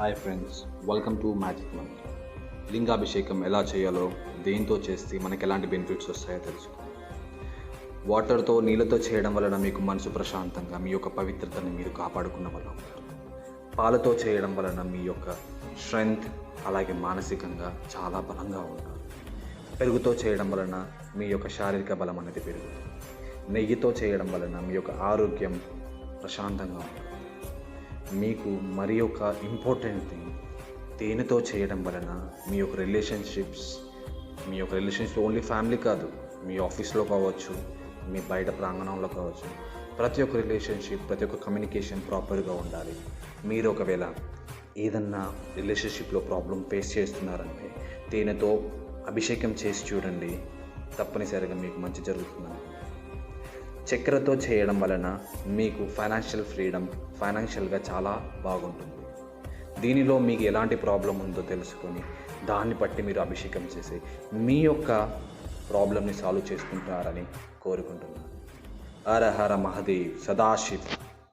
Hi friends welcome to magic month లింగాభిషేకం ఎలా చేయాలో దేంతో చేస్తే మనకి ఎలాంటి బెనిఫిట్స్ వస్తాయో తెలుసుకో వాటర్తో నీళ్ళతో చేయడం వలన మీకు మనసు ప్రశాంతంగా మీ యొక్క పవిత్రతని మీరు కాపాడుకున్న వల్ల పాలతో చేయడం వలన మీ యొక్క స్ట్రెంగ్త్ అలాగే మానసికంగా చాలా బలంగా ఉంటారు. పెరుగుతో చేయడం వలన మీ యొక్క శారీరక బలం అనేది పెరుగుతుంది. నెయ్యితో చేయడం వలన మీ యొక్క ఆరోగ్యం ప్రశాంతంగా ఉంటుంది. మీకు మరి ఒక ఇంపార్టెంట్ థింగ్ తేనెతో చేయడం వలన మీ యొక్క రిలేషన్షిప్స్ మీ యొక్క రిలేషన్షిప్ ఓన్లీ ఫ్యామిలీ కాదు మీ ఆఫీస్లో కావచ్చు మీ బయట ప్రాంగణంలో కావచ్చు ప్రతి ఒక్క రిలేషన్షిప్ ప్రతి ఒక్క కమ్యూనికేషన్ ప్రాపర్గా ఉండాలి. మీరు ఒకవేళ ఏదన్నా రిలేషన్షిప్లో ప్రాబ్లం ఫేస్ చేస్తున్నారంటే తేనెతో అభిషేకం చేసి చూడండి. తప్పనిసరిగా మీకు మంచి జరుగుతుందని. చక్కెరతో చేయడం వలన మీకు ఫైనాన్షియల్ ఫ్రీడమ్ ఫైనాన్షియల్గా చాలా బాగుంటుంది. దీనిలో మీకు ఎలాంటి ప్రాబ్లం ఉందో తెలుసుకొని దాన్ని బట్టి మీరు అభిషేకం చేసి మీ యొక్క ప్రాబ్లమ్ని సాల్వ్ చేసుకుంటారని కోరుకుంటున్నాను. హర హర మహదేవ్ సదాశివ్.